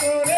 করে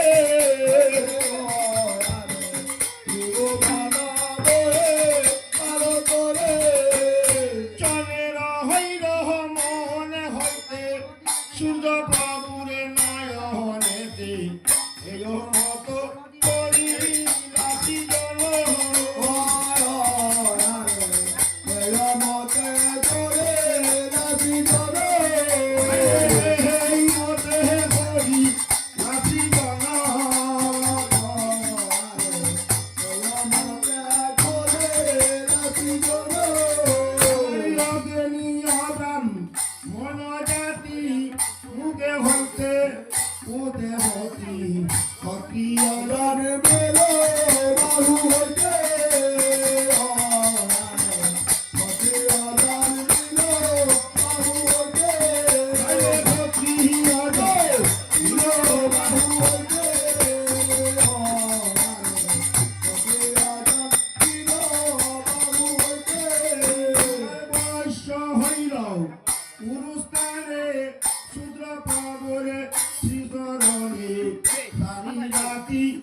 পুরুষ তারে শুদ্র পাবরে শিখর Gaddafi,